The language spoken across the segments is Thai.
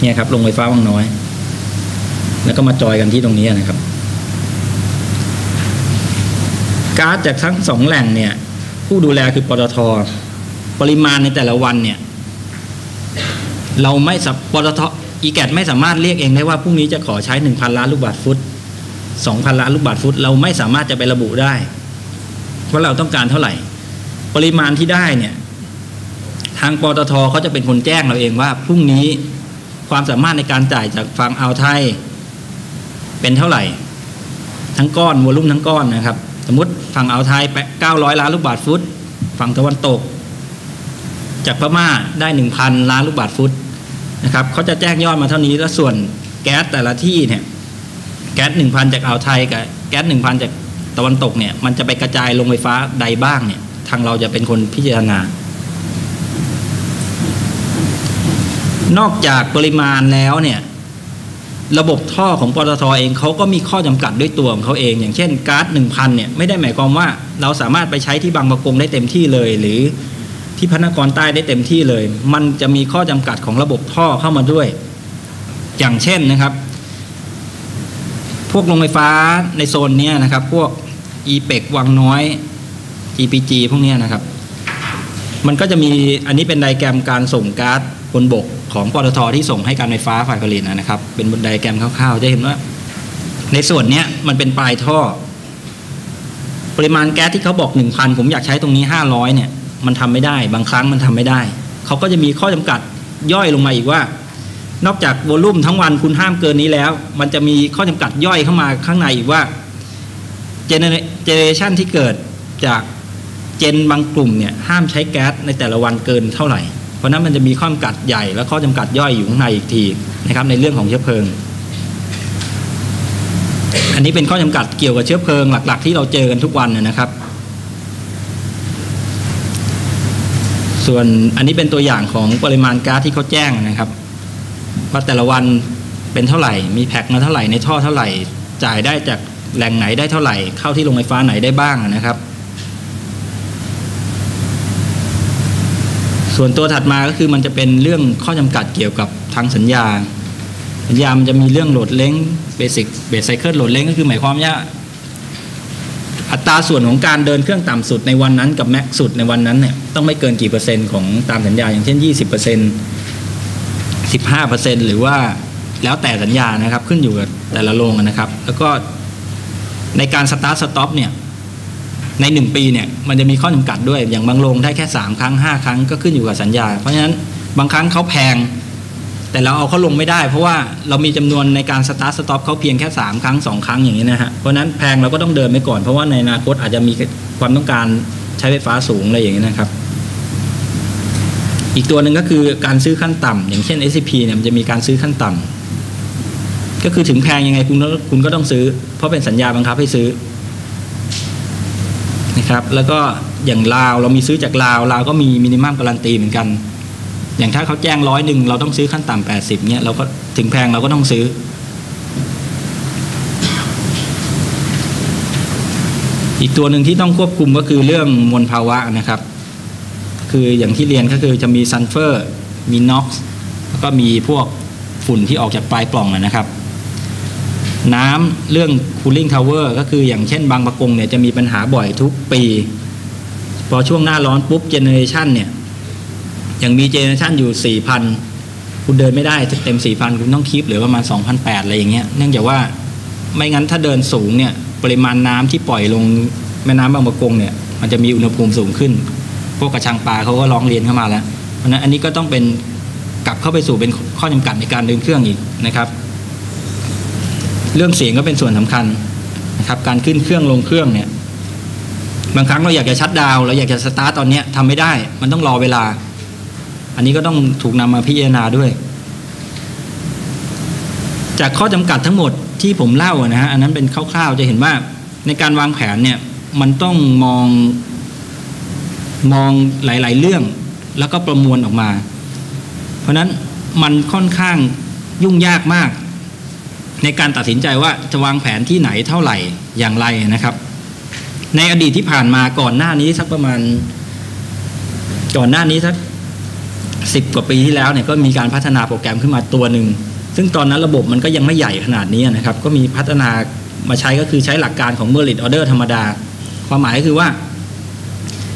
เนี่ยครับโรงไฟฟ้าวังน้อย แล้วก็มาจอยกันที่ตรงนี้นะครับก๊าซจากทั้งสองแหล่งเนี่ย ผู้ดูแลคือปตทปริมาณในแต่ละวันเนี่ย เราไม่สับปตทอีแกดไม่สามารถเรียกเองได้ว่าพรุ่งนี้จะขอใช้หนึ่งพันล้านลูกบาศก์ฟุตสองพันล้านลูกบาศก์ฟุต เราไม่สามารถจะไประบุได้ว่าเราต้องการเท่าไหร่ ปริมาณที่ได้เนี่ย ทางปตทเขาจะเป็นคนแจ้งเราเองว่าพรุ่งนี้ ความสามารถในการจ่ายจากฝั่งอ่าวไทย เป็นเท่าไหร่ ทั้งก้อนวอลุ่มทั้งก้อนนะครับ สมมติฝั่งอ่าวไทยไป900 ล้านลูกบาศก์ฟุต ฝั่งตะวันตก จากพม่าได้ 1,000 ล้านลูกบาศก์ฟุตนะครับเขาจะแจ้งยอดมาเท่านี้แล้วส่วนแก๊สแต่ละที่เนี่ยแก๊ส1,000 จากอ่าวไทยกับแก๊ส1,000 จากตะวันตกเนี่ยมันจะไปกระจายลงไฟฟ้าใดบ้างเนี่ยทางเราจะเป็นคนพิจารณา นอกจากปริมาณแล้วเนี่ยระบบท่อของปตทเองเขาก็มีข้อจำกัดด้วยตัวของเขาเอง อย่างเช่นก๊าซหนึ่งพันเนี่ยไม่ได้หมายความว่าเราสามารถไปใช้ที่บางประกงได้เต็มที่เลย หรือที่พระนครใต้ได้เต็มที่เลย มันจะมีข้อจำกัดของระบบท่อเข้ามาด้วย อย่างเช่นนะครับ พวกโรงไฟฟ้าในโซนเนี้ยนะครับ พวก e p e c วังน้อย GPG พวกเนี้ยนะครับ มันก็จะมีอันนี้เป็นไดแกรมการส่งก๊าซ บนบกของปตทที่ส่งให้การไฟฟ้าฝ่ายผลิตนะครับ เป็นบนไดแกรมคร่าวๆ จะเห็นว่า ในส่วนนี้มันเป็นปลายท่อ ปริมาณแก๊สที่เขาบอกหนึ่งพันผมอยากใช้ตรงนี้ห้าร้อยเนี่ยมันทำไม่ได้ บางครั้งมันทำไม่ได้เขาก็จะมีข้อจำกัดย่อยลงมาอีกว่า นอกจากวอลลุ่มทั้งวันคุณห้ามเกินนี้แล้ว มันจะมีข้อจำกัดย่อยเข้ามาข้างในอีกว่าเจเนเรชันที่เกิดจากเจนบางกลุ่มเนี่ยห้ามใช้แก๊สในแต่ละวันเกินเท่าไหร่ เพราะนั้นมันจะมีข้อจำกัดใหญ่และข้อจำกัดย่อยอยู่ข้างในอีกทีนะครับในเรื่องของเชื้อเพลิง อันนี้เป็นข้อจำกัดเกี่ยวกับเชื้อเพลิงหลัก ๆ ที่เราเจอกันทุกวันนะครับ ส่วนอันนี้เป็นตัวอย่างของปริมาณก๊าซที่เขาแจ้งนะครับว่าแต่ละวันเป็นเท่าไหร่ มีแพ็คมาเท่าไหร่ในท่อเท่าไหร่ จ่ายได้จากแหล่งไหนได้เท่าไหร่ เข้าที่โรงไฟฟ้าไหนได้บ้างนะครับ ส่วนตัวถัดมาก็คือมันจะเป็นเรื่องข้อจำกัดเกี่ยวกับทางสัญญา สัญญามันจะมีเรื่องโหลดเล้งเบสิกเบสไซเคิลโหลดเล้งก็คือหมายความว่าอัตราส่วนของการเดินเครื่องต่ำสุดในวันนั้นกับแม็กสุดในวันนั้นเนี่ยต้องไม่เกินกี่เปอร์เซ็นต์ของตามสัญญา อย่างเช่น 20เปอร์เซ็นต์15เปอร์เซ็นต์หรือว่าแล้วแต่สัญญานะครับขึ้นอยู่กับแต่ละโรงนะครับ แล้วก็ในการสตาร์ทสต็อปเนี่ย ในหนึ่งปีเนี่ยมันจะมีข้อจำกัดด้วยอย่างบางโรงได้แค่สามครั้งห้าครั้งก็ขึ้นอยู่กับสัญญา เพราะฉะนั้นบางครั้งเขาแพง แต่เราเอาเขาลงไม่ได้ เพราะว่าเรามีจำนวนในการสตาร์ทสต็อปเขาเพียงแค่สามครั้งสองครั้งอย่างนี้นะฮะเพราะนั้นแพงเราก็ต้องเดินไปก่อน เพราะว่าในอนาคตอาจจะมีความต้องการใช้ไฟฟ้าสูงอะไรอย่างนี้นะครับ อีกตัวหนึ่งก็คือการซื้อขั้นต่ำอย่างเช่น SCP เนี่ยมันจะมีการซื้อขั้นต่ำก็คือถึงแพงยังไงคุณคุณก็ต้องซื้อ เพราะเป็นสัญญาบังคับให้ซื้อ นะครับแล้วก็อย่างลาวเรามีซื้อจากลาวลาวก็มีมินิมัมการันตีเหมือนกัน อย่างถ้าเขาแจ้งร้อยหนึ่งเราต้องซื้อขั้นต่ำแปดสิบเนี่ยเราก็ถึงแพงเราก็ต้องซื้อ อีกตัวหนึ่งที่ต้องควบคุมก็คือเรื่องมวลภาวะนะครับ คืออย่างที่เรียนก็คือจะมีซัลเฟอร์มีน็อกซ์แล้วก็มีพวกฝุ่นที่ออกจากปลายปล่องนะครับ น้ำเรื่อง cooling tower ก็คืออย่างเช่นบางประกงเนี่ยจะมีปัญหาบ่อยทุกปี พอช่วงหน้าร้อนปุ๊บเจเนเรชันเนี่ยอย่างมีเจเนเรชันอยู่ 4,000 คุณเดินไม่ได้เต็ม 4,000 คุณต้องคีบเหลือประมาณ 2,800 อะไรอย่างเงี้ยเนื่องจากว่าไม่งั้นถ้าเดินสูงเนี่ยปริมาณน้ำที่ปล่อยลงแม่น้ำบางประกงเนี่ยมันจะมีอุณหภูมิสูงขึ้น พวกกระชังปลาเขาก็ร้องเรียนเข้ามาแล้วเพราะฉะนั้นอันนี้ก็ต้องเป็นกลับเข้าไปสู่เป็นข้อจำกัดในการเดินเครื่องอีกนะครับ เรื่องเสียงก็เป็นส่วนสำคัญนะครับ การขึ้นเครื่องลงเครื่องเนี่ย บางครั้งเราอยากจะชัดดาวเราอยากจะสตาร์ตตอนนี้ทำไม่ได้ มันต้องรอเวลา อันนี้ก็ต้องถูกนำมาพิจารณาด้วย จากข้อจำกัดทั้งหมดที่ผมเล่านะฮะอันนั้นเป็นคร่าวๆจะเห็นว่าในการวางแผนเนี่ย มันต้องมองมองหลาย ๆ เรื่องแล้วก็ประมวลออกมา เพราะนั้นมันค่อนข้างยุ่งยากมาก ในการตัดสินใจว่าจะวางแผนที่ไหนเท่าไหร่อย่างไรนะครับ ในอดีตที่ผ่านมาก่อนหน้านี้สักประมาณ ก่อนหน้านี้สักสิบกว่าปีที่แล้วเนี่ยก็มีการพัฒนาโปรแกรมขึ้นมาตัวหนึ่งซึ่งตอนนั้นระบบมันก็ยังไม่ใหญ่ขนาดนี้นะครับ ก็มีพัฒนามาใช้ก็คือใช้หลักการของ Merit Order ธรรมดา ความหมายก็คือว่า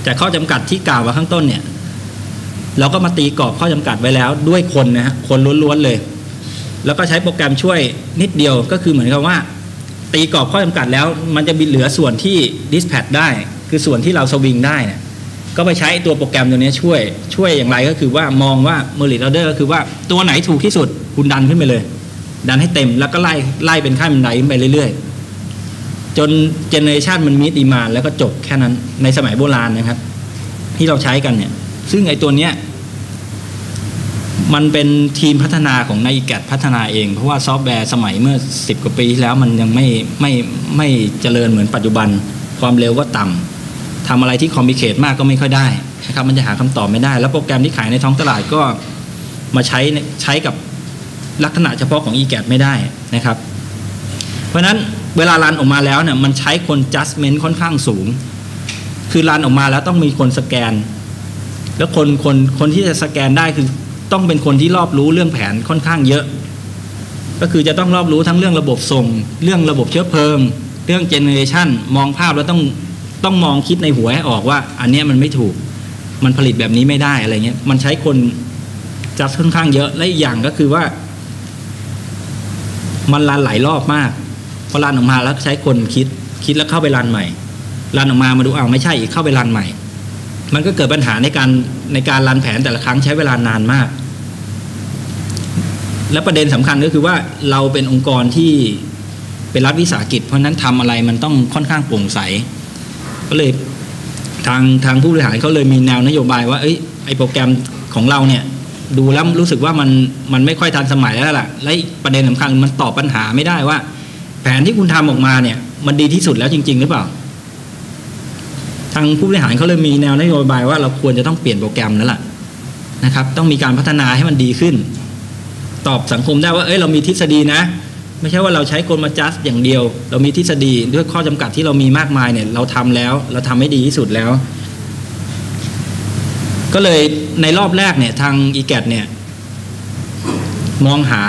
จากข้อจำกัดที่กล่าวมาข้างต้นเนี่ย เราก็มาตีกรอบข้อจำกัดไว้แล้วด้วยคนนะฮะคนล้วนๆเลย แล้วก็ใช้โปรแกรมช่วยนิดเดียวก็คือเหมือนกับว่า ตีกรอบข้อจำกัดแล้ว มันจะมีเหลือส่วนที่ dispatch ได้ คือส่วนที่เราสวิงได้เนี่ยก็ไปใช้ตัวโปรแกรมตัวนี้ช่วยช่วยอย่างไรก็คือว่ามองว่า merit order ก็คือว่าตัวไหนถูกที่สุดคุณดันขึ้นไปเลย ดันให้เต็มแล้วก็ไล่ไล่เป็นขั้นบันไดขึ้นไปเรื่อยๆ จนเจเนอเรชันมันมีดีมาแล้วก็จบแค่นั้นในสมัยโบราณนะครับ ที่เราใช้กันเนี่ย ซึ่งไอ้ตัวเนี้ย มันเป็นทีมพัฒนาของนายแกดพัฒนาเอง เพราะว่าซอฟต์แวร์สมัยเมื่อ 10 กว่าปีที่แล้วมันยังไม่ไม่ไม่เจริญเหมือนปัจจุบัน ความเร็วก็ต่ำทำอะไรที่คอมพิเคทมากก็ไม่ค่อยได้นะครับมันจะหาคำตอบไม่ได้ แล้วโปรแกรมที่ขายในท้องตลาดก็มาใช้ใช้กับลักษณะเฉพาะของ e g a t ไม่ได้นะครับ เพราะฉะนั้นเวลารันออกมาแล้วเนี่ยมันใช้คน adjustment ค่อนข้างสูง คือรันออกมาแล้วต้องมีคนสแกน แล้วคนคนคนที่จะสแกนได้คือ ต้องเป็นคนที่รอบรู้เรื่องแผนค่อนข้างเยอะ ก็คือจะต้องรอบรู้ทั้งเรื่องระบบส่ง เรื่องระบบเชื้อเพลิง เรื่องเจเนเรชันมองภาพแล้วต้องต้องมองคิดในหัวให้ออกว่า อันนี้มันไม่ถูกมันผลิตแบบนี้ไม่ได้อะไรเงี้ย มันใช้คนจัดค่อนข้างเยอะ และอีกอย่างก็คือว่า มันรันหลายรอบมาก พอรันออกมาแล้วใช้คนคิด คิดแล้วเข้าไปรันใหม่ รันออกมามาดูอ้าวไม่ใช่อีกเข้าไปรันใหม่ มันก็เกิดปัญหาในการในการรันแผนแต่ละครั้งใช้เวลานานมาก และประเด็นสำคัญก็คือว่าเราเป็นองค์กรที่เป็นรัฐวิสาหกิจ เพราะนั้นทำอะไรมันต้องค่อนข้างโปร่งใส ก็เลยทางทางผู้บริหารเขาเลยมีแนวนโยบายว่าเอ้ยไอโปรแกรมของเราเนี่ยดูแล้วรู้สึกว่ามันมันไม่ค่อยทันสมัยแล้วล่ะ และประเด็นสำคัญมันตอบปัญหาไม่ได้ว่า แผนที่คุณทำออกมาเนี่ย มันดีที่สุดแล้วจริง ๆ หรือเปล่า ทางผู้บริหารเขาเลยมีแนวนโยบายว่าเราควรจะต้องเปลี่ยนโปรแกรมแล้วล่ะนะครับ ต้องมีการพัฒนาให้มันดีขึ้น ตอบสังคมได้ว่าเอ้ยเรามีทฤษฎีนะ ไม่ใช่ว่าเราใช้กลมาจัสอย่างเดียว เรามีทฤษฎีด้วยข้อจำกัดที่เรามีมากมายเนี่ย เราทำแล้ว เราทำให้ดีที่สุดแล้ว ก็เลยในรอบแรกเนี่ยทาง e g a t เนี่ย มองหา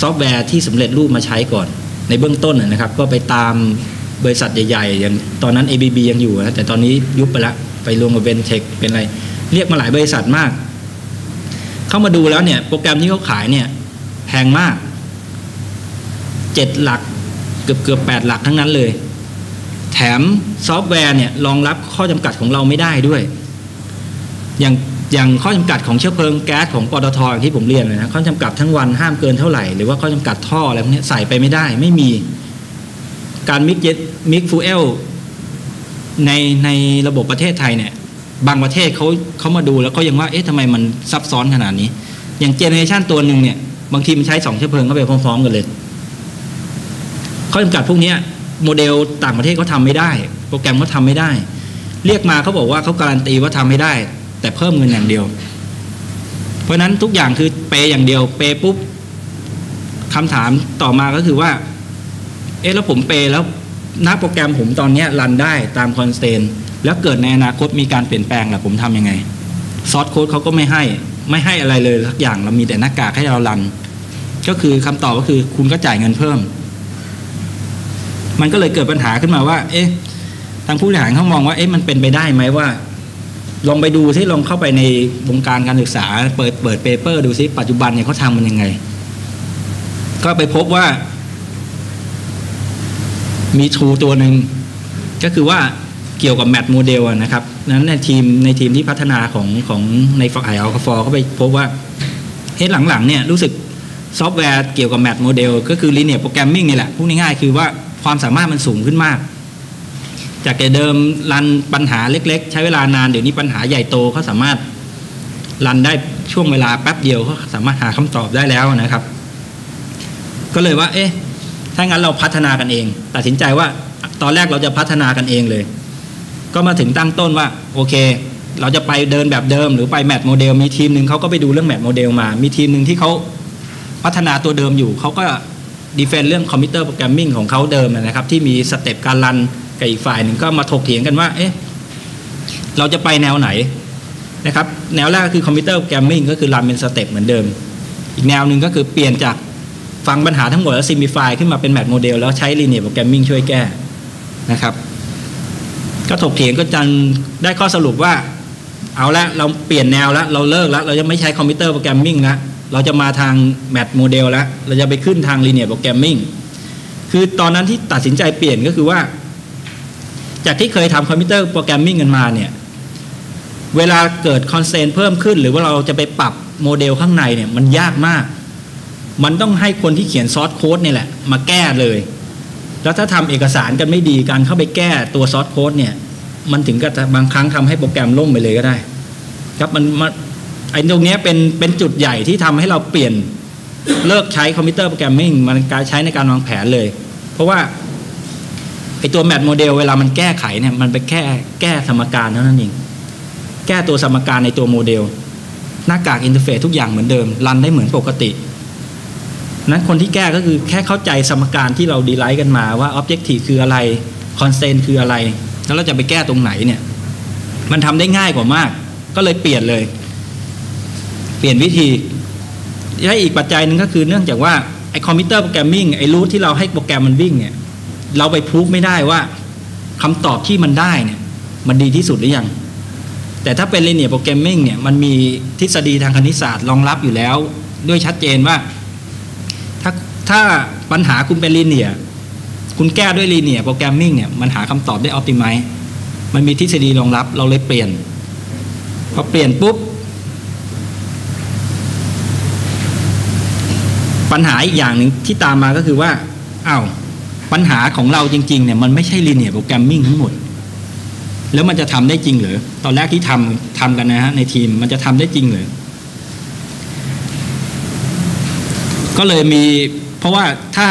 ซอฟต์แวร์ที่สำเร็จรูปมาใช้ก่อน ในเบื้องต้นนะครับ ก็ไปตาม บริษัทใหญ่ๆอย่างตอนนั้น ABB ยังอยู่นะแต่ตอนนี้ยุบไปละไปรวมกับเบนเทคเป็นอะไร เรียกมาหลายบริษัทมาก เข้ามาดูแล้วเนี่ย โปรแกรมที่เขาขายเนี่ยแพงมากเจ็ดหลักเกือบเกือบแปดหลักทั้งนั้นเลย แถมซอฟต์แวร์เนี่ยรองรับข้อจำกัดของเราไม่ได้ด้วย อย่างอย่างข้อจำกัดของเชื้อเพลิงแก๊สของปตทอย่างที่ผมเรียนเลยนะข้อจำกัดทั้งวันห้ามเกินเท่าไหร่หรือว่าข้อจำกัดท่ออะไรพวกนี้ใส่ไปไม่ได้ไม่มี การมิกเจ็ตมิกฟูเอลในในระบบประเทศไทยเนี่ย บางประเทศเขาเขามาดูแล้วก็ยังว่าเอ๊ะทำไมมันซับซ้อนขนาดนี้ อย่างเจเนเรชันตัวหนึ่งเนี่ยบางทีมันใช้สองเชื้อเพลิงเข้าไปพร้อมๆกันเลยข้อจำกัดพวกนี้โมเดลต่างประเทศเขาทาไม่ได้ โปรแกรมเขาทาไม่ได้ เรียกมาเขาบอกว่าเขาการันตีว่าทำไม่ได้ แต่เพิ่มเงินอย่างเดียว เพราะนั้นทุกอย่างคือเปย์อย่างเดียวเปย์ปุ๊บคำถามต่อมาก็คือว่า เอ๊ะแล้วผมเปย์แล้วหน้าโปรแกรมผมตอนนี้รันได้ตามคอนสเตนแล้วเกิดในอนาคตมีการเปลี่ยนแปลงล่ะผมทํำยังไงซอสโค้ดเขาก็ไม่ให้ไม่ให้อะไรเลยสักอย่างเรามีแต่หน้ากากให้เรารัน ก็คือคำตอบก็คือคุณก็จ่ายเงินเพิ่ม มันก็เลยเกิดปัญหาขึ้นมาว่า เอ๊ะทางผู้บริหารเขามองว่าเอ๊ะมันเป็นไปได้ไหมว่า ลองไปดูซิลองเข้าไปในวงการการศึกษา เปิดเปิดเปเปอร์ดูซิปัจจุบันเนี่ยเขาทำมันยังไง ก็ไปพบว่า มีทูตัวหนึ่งก็คือว่าเกี่ยวกับแมทโมเดลนะครับนั้นในทีมในทีมที่พัฒนาของของในฝ่ายอัลคาฟอร์เขาไปพบว่าเฮ้หลังๆเนี่ยรู้สึกซอฟต์แวร์เกี่ยวกับแมทโมเดลก็คือ linear programming นี่แหละพูดง่ายๆคือว่าความสามารถมันสูงขึ้นมาก จากแต่เดิมรันปัญหาเล็กๆ ใช้เวลานานเดี๋ยวนี้ปัญหาใหญ่โตเขาสามารถรันได้ช่วงเวลาแป๊บเดียวเขาสามารถหาคำตอบได้แล้วนะครับ ก็เลยว่า เอ๊ะ ถ้างั้นเราพัฒนากันเอง ตัดสินใจว่าตอนแรกเราจะพัฒนากันเองเลย ก็มาถึงตั้งต้นว่าโอเค เราจะไปเดินแบบเดิม หรือไปแมทโมเดลมีทีมหนึ่งเขาก็ไปดูเรื่องแมทโมเดลมา มีทีมหนึ่งที่เขาพัฒนาตัวเดิมอยู่เขาก็ดีเฟนเรื่องคอมพิวเตอร์โปรแกรมมิ่งของเขาเดิมนะครับ ที่มีสเต็ปการรันกับอีกฝ่ายหนึ่งก็มาถกเถียงกันว่าเอ๊ะเราจะไปแนวไหนนะครับแนวแรกก็คือคอมพิวเตอร์โปรแกรมมิ่งก็คือรันเป็นสเต็ปเหมือนเดิม อีกแนวหนึ่งก็คือเปลี่ยนจาก ฟังปัญหาทั้งหมดแล้วซิมพลิฟายขึ้นมาเป็นแมทโมเดลแล้วใช้ลีเนียร์โปรแกรมมิ่งช่วยแก้นะครับ ก็ถกเถียงก็จันได้ข้อสรุปว่า เอาละเราเปลี่ยนแนวแล้ว เราเลิกแล้ว เราจะไม่ใช้คอมพิวเตอร์โปรแกรมมิ่งแล้วเราจะมาทางแมทโมเดลแล้ว เราจะไปขึ้นทางลีเนียร์โปรแกรมมิ่งคือตอนนั้นที่ตัดสินใจเปลี่ยนก็คือว่า จากที่เคยทำคอมพิวเตอร์โปรแกรมมิ่งกันมาเนี่ย เวลาเกิดคอนเซนเพิ่มขึ้น หรือว่าเราจะไปปรับโมเดลข้างในเนี่ยมันยากมาก มันต้องให้คนที่เขียนซอสโค้ดนี่แหละ มาแก้เลย แล้วถ้าทำเอกสารกันไม่ดีการเข้าไปแก้ตัวซอสโค้ดเนี่ย มันถึงกับบางครั้งทำให้โปรแกรมล่มไปเลยก็ได้ ครับมันมันไอ้ตรงนี้เป็นเป็นจุดใหญ่ที่ทำให้เราเปลี่ยนเลิกใช้คอมพิวเตอร์โปรแกรมมิ่งมันการใช้ในการวางแผนเลย เพราะว่าไอ้ตัวแมทโมเดลเวลามันแก้ไขเนี่ยมันไปแค่แก้สมการเท่านั้นเองแก้ตัวสมการในตัวโมเดล หน้ากากอินเทอร์เฟซทุกอย่างเหมือนเดิม รันได้เหมือนปกติ นั้นคนที่แก้ก็คือแค่เข้าใจสมการที่เราดีไลท์กันมาว่าออบเจกตีคืออะไรคอนเซนต์คืออะไร แล้วเราจะไปแก้ตรงไหนเนี่ย มันทำได้ง่ายกว่ามาก ก็เลยเปลี่ยนเลย เปลี่ยนวิธีและอีกปัจจัยหนึ่งก็คือเนื่องจากว่าไอ้คอมพิวเตอร์โปรแกรมมิ่งไอ้รูทที่เราให้โปรแกรมมันวิ่งเนี่ย เราไปพูฟไม่ได้ว่าคำตอบที่มันได้เนี่ย มันดีที่สุดหรือยัง แต่ถ้าเป็น linear programming เนี่ยมันมีทฤษฎีทางคณิตศาสตร์รองรับอยู่แล้ว ด้วยชัดเจนว่า ถ้าปัญหาคุณเป็น linear คุณแก้ด้วย linear programming เนี่ยมันหาคำตอบได้ optimize มันมีทฤษฎีรองรับเราเลยเปลี่ยน พอเปลี่ยนปุ๊บ ปัญหาอีกอย่างหนึ่งที่ตามมาก็คือว่าอา้าวปัญหาของเราจริงๆเนี่ยมันไม่ใช่ linear programming ทั้งหมด แล้วมันจะทำได้จริงเหรือตอนแรกที่ทำทำกันนะฮะในทีมมันจะทำได้จริงเหรือก็เลยมี ราะว่าถ้า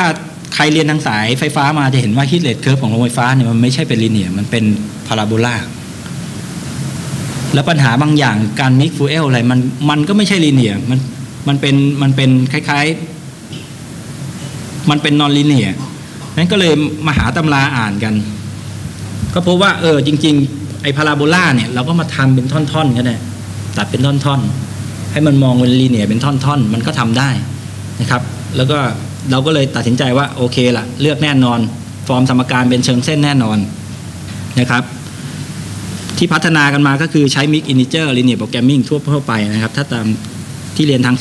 ใครเรียนทางสายไฟฟ้ามาจะเห็นว่าฮิตเลตเคิร์ฟของโรงไฟฟ้าเนี่ยมันไม่ใช่เป็นลีเนียมันเป็นพาราโบลาแล้วปัญหาบางอย่างการมิกฟูเอลอะไรมันมันก็ไม่ใช่ลีเนียมันมันเป็นมันเป็นคล้ายๆ มันเป็นนอนลีเนียนั้นก็เลยมาหาตำราอ่านกัน ก็พบว่าเออจริง ๆ ไอ้พาราโบลาเนี่ยเราก็มาทำเป็นท่อนๆกันเลยตัดเป็นท่อนๆ ให้มันมองเป็นลีเนียเป็นท่อนๆ มันก็ทำได้นะครับ แล้วก็ เราก็เลยตัดสินใจว่าโอเคละเลือกแน่นอน ฟอร์มสมการเป็นเชิงเส้นแน่นอนนะครับ ที่พัฒนากันมาก็คือใช้ Mix Integer Linear Programming ทั่วทั่วไปนะครับ ถ้าตามที่เรียนทาง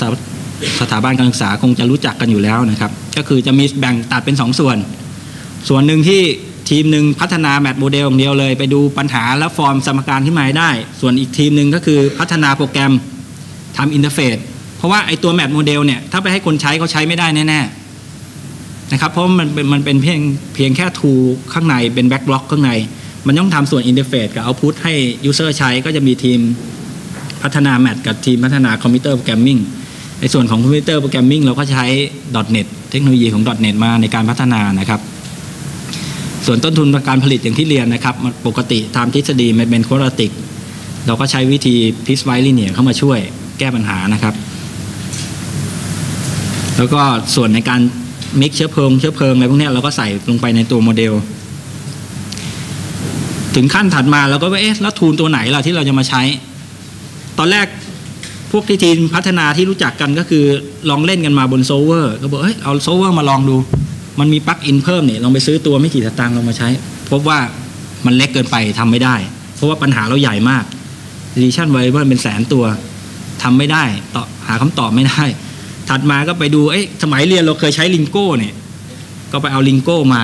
สถาบันการศึกษาคงจะรู้จักกันอยู่แล้วนะครับ ก็คือจะมีแบ่งตัดเป็น 2ส่วน ส่วนหนึ่งที่ทีมหนึ่งพัฒนาแมทโมเดลอย่างเดียวเลย ไปดูปัญหาและฟอร์มสมการที่มาได้ ส่วนอีกทีมหนึ่งก็คือพัฒนาโปรแกรมทำอินเทอร์เฟซเพราะว่าไอตัวแมทโมเดลเนี่ยถ้าไปให้คนใช้เขาใช้ไม่ได้แน่ๆ นะครับเพราะมันเป็นมันเป็นเพียงเพียงแค่ทูข้างในเป็นแบ็กบล็อกข้างใน มันต้องทำส่วนอินเทอร์เฟซกับเอาพุทให้ยูเซอร์ใช้ก็จะมีทีมพัฒนาแมทกับทีมพัฒนาคอมพิวเตอร์โปรแกรมมิ่งในส่วนของคอมพิวเตอร์โปรแกรมมิ่งเราก็ใช้ .NET เทคโนโลยีของ .NET มาในการพัฒนานะครับ ส่วนต้นทุนการผลิตอย่างที่เรียนนะครับปกติตามทฤษฎีมันเป็นโคลติก เราก็ใช้วิธีพิสไวลิเนียเข้ามาช่วยแก้ปัญหานะครับ แล้วก็ส่วนในการ มิกเชื้อเพลิงเชื้อเพลิงอะไรพวกนี้เราก็ใส่ลงไปในตัวโมเดล ถึงขั้นถัดมาเราก็ว่าเอ๊ะแล้วทูลตัวไหนล่ะที่เราจะมาใช้ ตอนแรกพวกที่ทีมพัฒนาที่รู้จักกันก็คือลองเล่นกันมาบนโซเวอร์ก็บอกเอ้ยเอาโซเวอร์มาลองดู มันมีปลั๊กอินเพิ่มเนี่ยลองไปซื้อตัวไม่กี่สตางค์ลองมาใช้ พบว่ามันเล็กเกินไปทำไม่ได้ เพราะว่าปัญหาเราใหญ่มาก Deletion Variable เป็นแสนตัวทำไม่ได้ต่อหาคำตอบไม่ได้ ถัดมาก็ไปดูเอ้ยสมัยเรียนเราเคยใช้ลิงโก้เนี่ย ก็ไปเอาลิงโก้มา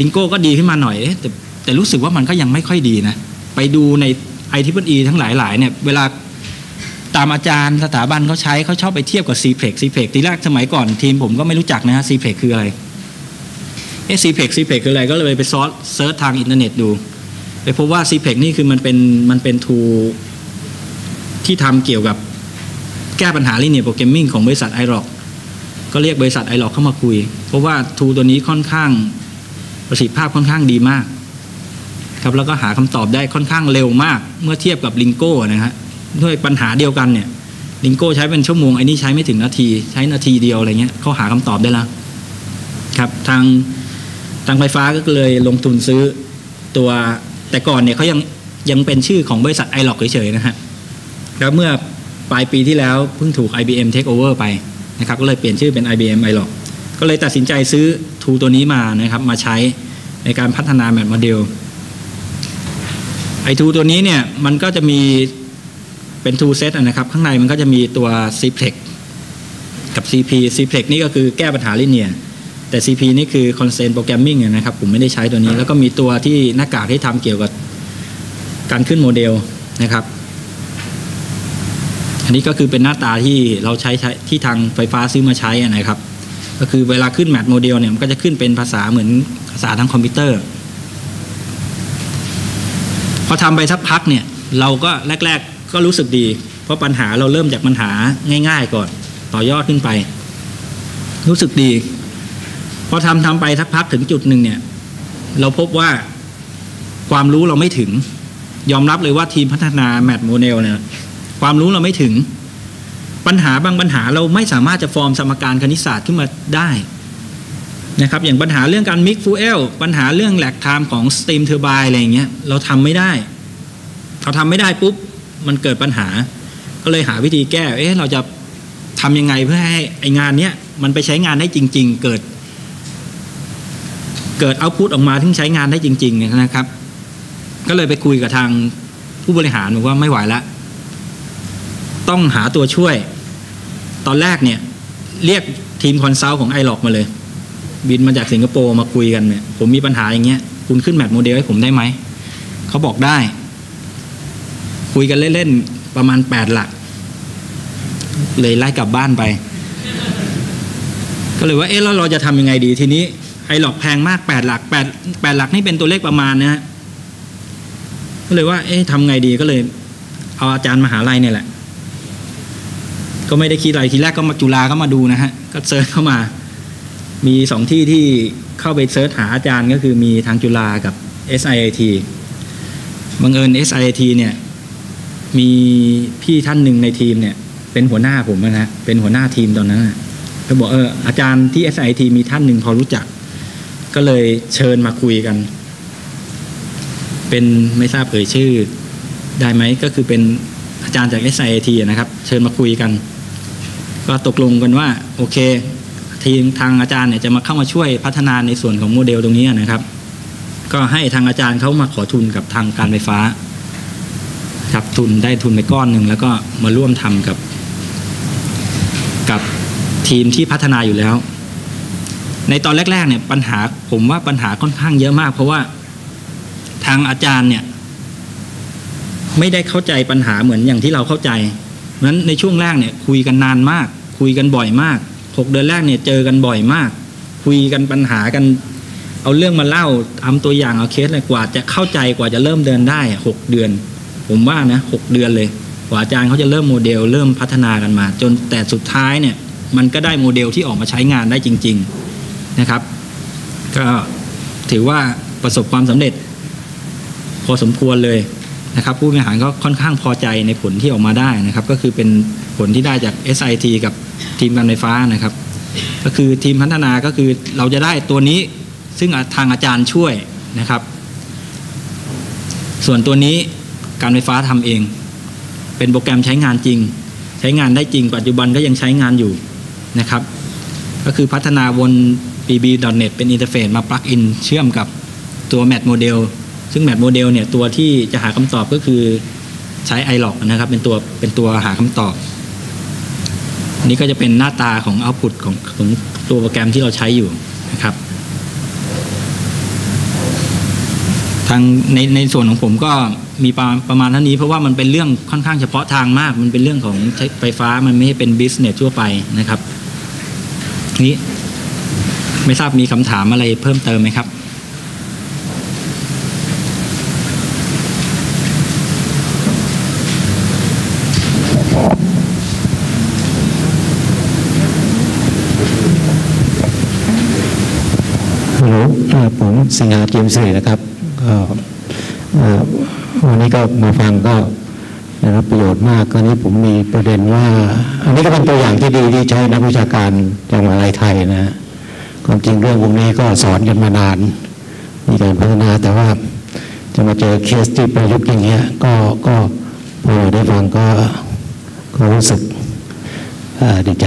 ลิงโก้ก็ดีขึ้นมาหน่อยแต่แต่รู้สึกว่ามันก็ยังไม่ค่อยดีนะ ไปดูในไอทิปอีทั้งหลายหลายเนี่ยเวลาตามอาจารย์สถาบันเขาใช้เขาชอบไปเทียบกับ c p l e x c p l e x ทีแรกสมัยก่อนทีมผมก็ไม่รู้จักนะฮะ c p l e x คืออะไรเอ c p l e x c p l e x คืออะไรก็เลยไปซอสเซิร์ชทางอินเทอร์เน็ตดูไปพบว่า c p l e x นี่คือมันเป็นมันเป็นทูที่ทำเกี่ยวกับ แก้ปัญหา linear programming ของบริษัท i r o c ก็เรียกบริษัท i r o c เข้ามาคุย เพราะว่าทูตัวนี้ค่อนข้างประสิทธิภาพค่อนข้างดีมากครับแล้วก็หาคำตอบได้ค่อนข้างเร็วมาก เมื่อเทียบกับ Lingo นะฮะด้วยปัญหาเดียวกันเนี่ย Lingo ใช้เป็นชั่วโมงไอ้นี่ใช้ไม่ถึงนาที ใช้นาทีเดียวอะไรเงี้ยเขาหาคำตอบได้แล้วครับทางทางไฟฟ้าก็เลยลงทุนซื้อตัวแต่ก่อนเนี่ยเขายังยังเป็นชื่อของบริษัทไอหลอกเฉยๆนะฮะแล้วเมื่อ ปลายปีที่แล้วเพิ่งถูก IBM take over ไปนะครับก็เลยเปลี่ยนชื่อเป็น IBM iLog ก็เลยตัดสินใจซื้อทูตัวนี้มานะครับมาใช้ในการพัฒนาแมทโมเดลไอทูตัวนี้เนี่ยมันก็จะมีเป็นทูเซตนะครับ ข้างในมันก็จะมีตัว c p l e x กับ CP c p l e x นี่ก็คือแก้ปัญหาลิเนียแต่ CP นี่คือ Constant Programming นะครับผมไม่ได้ใช้ตัวนี้ แล้วก็มีตัวที่หน้ากากที่ทำเกี่ยวกับการขึ้นโมเดลนะครับ อันนี้ก็คือเป็นหน้าตาที่เราใช้ที่ทางไฟฟ้าซื้อมาใช้นะครับ ก็คือเวลาขึ้นแมทโมเดลเนี่ยมันก็จะขึ้นเป็นภาษาเหมือนภาษาทางคอมพิวเตอร์ พอทำไปสักพักเนี่ยเราก็แรก ๆ ก็รู้สึกดี เพราะปัญหาเราเริ่มจากปัญหาง่าย ๆ ก่อน ต่อยอดขึ้นไป รู้สึกดี พอทำทำไปสักพักถึงจุดหนึ่งเนี่ย เราพบว่าความรู้เราไม่ถึง ยอมรับเลยว่าทีมพัฒนาแมทโมเดลเนี่ย ความรู้เราไม่ถึง ปัญหาบางปัญหาเราไม่สามารถจะฟอร์มสมการคณิตศาสตร์ขึ้นมาได้นะครับอย่างปัญหาเรื่องการมิกฟูเอลปัญหาเรื่องแหลกไทม์ของสตรีมเทอร์ไบอะไรอย่างเงี้ยเราทำไม่ได้เราทำไม่ได้ปุ๊บมันเกิดปัญหา ก็เลยหาวิธีแก้เอ๊ะเราจะทำยังไงเพื่อให้ไองานเนี้ยมันไปใช้งานได้จริง ๆ เกิด เกิดเอาพุตออกมาที่ใช้งานได้จริงๆนะครับ ก็เลยไปคุยกับทางผู้บริหารบอกว่าไม่ไหวแล้ว ต้องหาตัวช่วย ตอนแรกเนี่ย เรียกทีมคอนซัลท์ของไอหลอกมาเลย บินมาจากสิงคโปร์มาคุยกันเนี่ยผมมีปัญหาอย่างเงี้ย คุณขึ้นแมทโมเดลให้ผมได้ไหม เขาบอกได้ คุยกันเล่นๆ ประมาณแปดหลัก เลยไล่กลับบ้านไป ก็เลยว่า เอ๊ะแล้วเราจะทำยังไงดีทีนี้ไอหลอกแพงมากแปดหลักแปดแปดหลักนี่เป็นตัวเลขประมาณนะฮะก็เลยว่า เอ๊ะทำไงดีก็เลย เอาอาจารย์มหาลัยเนี่ยแหละ ก็ไม่ได้คิดอะไรทีแรกก็มาจุฬาก็มาดูนะฮะก็เซิร์ชเข้ามา มีสองที่ที่เข้าไปเซิร์ชหาอาจารย์ก็คือมีทางจุฬากับ SIT บังเอิญ SIT เนี่ยมีพี่ท่านหนึ่งในทีมเนี่ย เป็นหัวหน้าผมนะฮะเป็นหัวหน้าทีมตอนนั้นเขาบอกเอออาจารย์ที่ SIT มีท่านหนึ่งพอรู้จัก ก็เลยเชิญมาคุยกัน เป็นไม่ทราบเอ่ยชื่อได้ไหมก็คือเป็นอาจารย์จาก SIT นะครับ เชิญมาคุยกัน ก็ตกลงกันว่าโอเคทีมทางอาจารย์เนี่ยจะมาเข้ามาช่วยพัฒนาในส่วนของโมเดลตรงนี้นะครับ ก็ให้ทางอาจารย์เขามาขอทุนกับทางการไฟฟ้าครับทุนได้ทุนไปก้อนหนึ่งแล้วก็มาร่วมทำกับ กับทีมที่พัฒนาอยู่แล้ว ในตอนแรกๆเนี่ยปัญหาผมว่าปัญหาค่อนข้างเยอะมาก เพราะว่าทางอาจารย์เนี่ย ไม่ได้เข้าใจปัญหาเหมือนอย่างที่เราเข้าใจนั้นในช่วงแรกเนี่ยคุยกันนานมาก คุยกันบ่อยมากหกเดือนแรกเนี่ยเจอกันบ่อยมาก คุยกันปัญหากัน เอาเรื่องมาเล่าทำตัวอย่างเอาเคสเลยกว่าจะเข้าใจกว่าจะเริ่มเดินได้หกเดือน ผมว่านะหกเดือนเลยกว่าอาจารย์เขาจะเริ่มโมเดล เริ่มพัฒนากันมา จนแต่สุดท้ายเนี่ยมันก็ได้โมเดลที่ออกมาใช้งานได้จริง ๆนะครับ ก็ถือว่าประสบความสำเร็จ พอสมควรเลยนะครับ ผู้บริหารก็ค่อนข้างพอใจในผลที่ออกมาได้นะครับ ก็คือเป็น ผลที่ได้จาก SIT กับทีมการไฟฟ้านะครับ ก็คือทีมพัฒนาก็คือเราจะได้ตัวนี้ซึ่งทางอาจารย์ช่วยนะครับ ส่วนตัวนี้การไฟฟ้าทำเอง เป็นโปรแกรมใช้งานจริง ใช้งานได้จริง ปัจจุบันก็ยังใช้งานอยู่นะครับ ก็คือพัฒนาบน bb.net เป็นอินเทอร์เฟซมาปลักอินเชื่อมกับตัว Mat โมเดลซึ่งแมทโมเดลเนี่ยตัวที่จะหาคำตอบก็คือใช้ i l o g นะครับ เป็นตัวเป็นตัวหาคำตอบ นี่ก็จะเป็นหน้าตาของเอาต์พุตของของตัวโปรแกรมที่เราใช้อยู่นะครับทางในในส่วนของผมก็มีประประมาณเท่านี้เพราะว่ามันเป็นเรื่องค่อนข้างเฉพาะทางมาก มันเป็นเรื่องของใช้ไฟฟ้ามันไม่ใช่เป็นบิสเนสทั่วไปนะครับ นี้ไม่ทราบมีคำถามอะไรเพิ่มเติมไหมครับผม สิงหาเจียมสิรินะครับก็วันนี้ก็มาฟังก็ได้รับประโยชน์มากตอนนี้ผมมีประเด็นว่า อันนี้ก็เป็นตัวอย่างที่ดีที่ใช้นักวิชาการจังหวัดไรไทยนะความจริงเรื่องพวกนี้ก็สอนกันมานาน มีการพัฒนาแต่ว่าจะมาเจอเคสที่ประยุกต์อย่างเงี้ยก็ก็พอได้ฟังก็ก็รู้สึกดีใจ